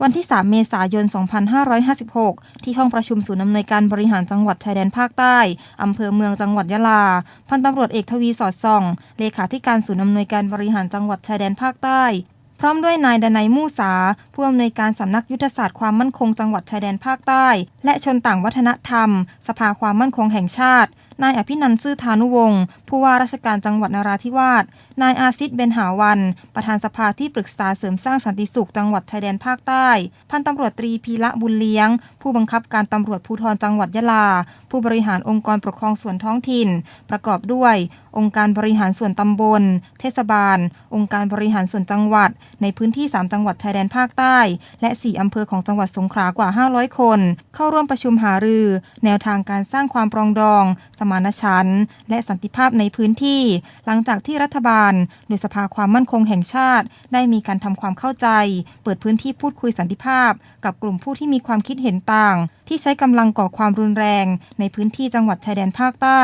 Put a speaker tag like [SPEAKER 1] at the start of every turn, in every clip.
[SPEAKER 1] วันที่ 3 เมษายน 2556 ที่ห้องประชุมศูนย์อำนวยการบริหารจังหวัดชายแดนภาคใต้ อำเภอเมืองจังหวัดยะลา พันตำรวจเอกทวีสอดส่อง เลขาธิการศูนย์อำนวยการบริหารจังหวัดชายแดนภาคใต้ พร้อมด้วยนายดนัยมู่สา ผู้อำนวยการสำนักยุทธศาสตร์ความมั่นคงจังหวัดชายแดนภาคใต้ และชนต่างวัฒนธรรม สภาความมั่นคงแห่งชาติ นายอภินันท์ซื่อธานุวงศ์ผู้ว่าราชการจังหวัดนราธิวาส นายอาซิดเบนหาวัน ประธานสภาที่ปรึกษาเสริมสร้างสันติสุขจังหวัดชายแดนภาคใต้ พันตำรวจตรีพีระบุญเลี้ยง ผู้บังคับการตำรวจภูธรจังหวัดยะลา ผู้บริหารองค์กรปกครองส่วนท้องถิ่น ประกอบด้วย องค์การบริหารส่วนตำบล เทศบาล องค์การบริหารส่วนจังหวัด ในพื้นที่ 3 จังหวัดชายแดนภาคใต้ และ 4 อำเภอของจังหวัดสงขลากว่า 500 คน เข้าร่วมประชุมหารือ แนวทางการสร้างความปรองดองสมานฉันท์และสันติภาพในพื้นที่ หลังจากที่รัฐบาล โดยสภาความมั่นคงแห่งชาติ ได้มีการทำความเข้าใจ เปิดพื้นที่พูดคุยสันติภาพ กับกลุ่มผู้ที่มีความคิดเห็นต่าง ที่ใช้กำลังก่อความรุนแรง ในพื้นที่จังหวัดชายแดนภาคใต้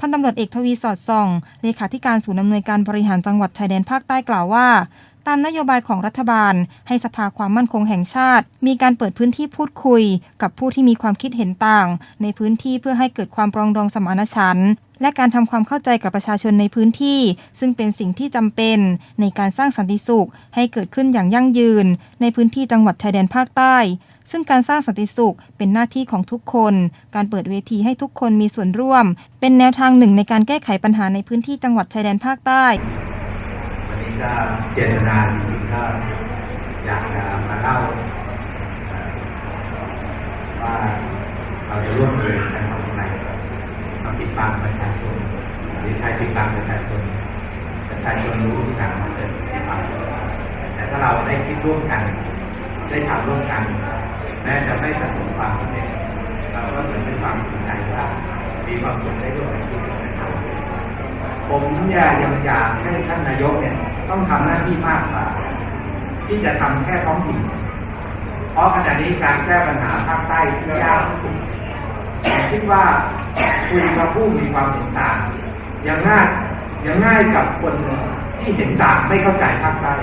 [SPEAKER 1] พันตำรวจเอกทวีสอดส่อง เลขาธิการศูนย์อำนวยการบริหารจังหวัดชายแดนภาคใต้กล่าวว่า ตามนโยบายของรัฐบาล ให้สภาความมั่นคงแห่งชาติ มีการเปิดพื้นที่พูดคุย กับผู้ที่มีความคิดเห็นต่าง ในพื้นที่เพื่อให้เกิดความปรองดองสมานฉันท์และการทำความเข้าใจกับประชาชนในพื้นที่ ซึ่งเป็นสิ่งที่จำเป็น ในการสร้างสันติสุข ให้เกิดขึ้นอย่างยั่งยืน ในพื้นที่จังหวัดชายแดนภาคใต้ ซึ่งการสร้างสันติสุขเป็นหน้าที่ของทุกคน การเปิดเวทีให้ทุกคนมีส่วนร่วม เป็นแนวทางหนึ่งในการแก้ไขปัญหาในพื้นที่จังหวัดชายแดนภาคใต้
[SPEAKER 2] ก็เจตนาจริงๆก็อยากจะมาเล่าว่าเราจะร่วมมือกันทำยังไงมาปิดบังประชาชนหรือใครปิดบังประชาชนประชาชนรู้ที่ต่างมันเกิดปิดบังแต่ถ้าเราได้คิดร่วมกัน ได้ทำร่วมกันแม้จะไม่ประสบความสำเร็จเราก็เหมือนเป็นความภูมิใจว่ามีความสุขได้ร่วมกันนะครับผมอยากยังอยากให้ท่านนายกเนี่ย ต้องทำหน้าที่มากกว่าที่จะทำแค่ท้องถิ่นเพราะขณะนี้การแก้ปัญหาภาคใต้ที่ยากที่สุดผมคิดว่าคุยกับผู้มีความเห็นต่างยังง่ายยังง่ายกับคนที่เห็นต่างไม่เข้าใจภาคใต้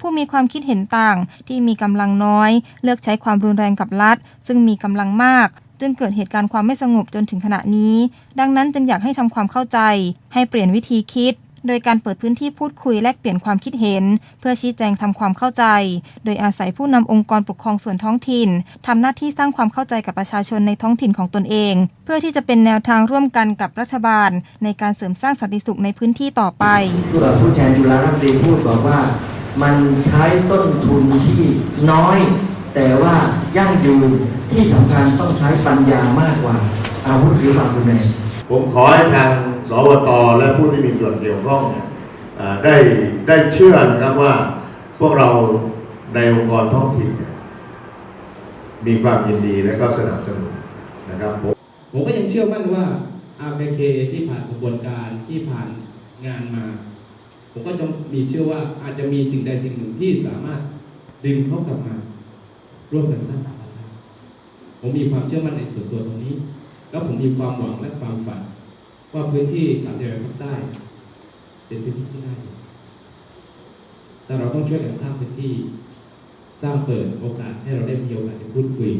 [SPEAKER 1] ผู้มีความคิดเห็นต่างที่มีกำลังน้อย เลือกใช้ความรุนแรงกับรัฐ ซึ่งมีกำลังมาก จึงเกิดเหตุการณ์ความไม่สงบจนถึงขณะนี้ ดังนั้นจึงอยากให้ทำความเข้าใจ ให้เปลี่ยนวิธีคิด โดยการเปิดพื้นที่พูดคุยแลกเปลี่ยนความคิดเห็น เพื่อชี้แจงทำความเข้าใจ โดยอาศัยผู้นำองค์กรปกครองส่วนท้องถิ่นทำหน้าที่สร้างความเข้าใจกับประชาชนในท้องถิ่นของตนเอง เพื่อที่จะเป็นแนวทางร่วมกันกับรัฐบาล ในการเสริมสร้างสันติสุขในพื้นที่ต่อไป
[SPEAKER 3] ผู้ผู้แทนจุฬารัตรีพูดบอกว่า มันใช้ต้นทุนที่น้อย แต่ว่ายั่งยืนที่สำคัญต้องใช้ปัญญามากกว่า อาวุธหรือความรุนแรง
[SPEAKER 4] ผมขอให้ทางสวตและผู้ที่มีส่วนเกี่ยวข้องเนี่ยเอ่อได้ได้เชื่อนะครับว่าพวกเราในองค์กรท้องถิ่นเนี่ยมีความยินดีและก็สนับสนุนนะครับผม
[SPEAKER 5] ผมก็ยังเชื่อมั่นว่า RPK ที่ผ่านกระบวนการที่ผ่านงานมา ผมก็จะมีเชื่อว่าอาจจะมีสิ่งใดสิ่งหนึ่งที่สามารถดึงเขากลับมา ร่วมกันสร้างสรรค์ได้ผมมีความเชื่อมั่นในส่วนตัวตรงนี้ แล้วผมมีความหวังและความฝัน ว่าพื้นที่สามจังหวัดภาคใต้เป็นพื้นที่ที่น่าอยู่แต่เราต้องช่วยกันสร้างพื้นที่ สร้างเปิดโอกาสให้เราได้มีโอกาสได้พูดคุย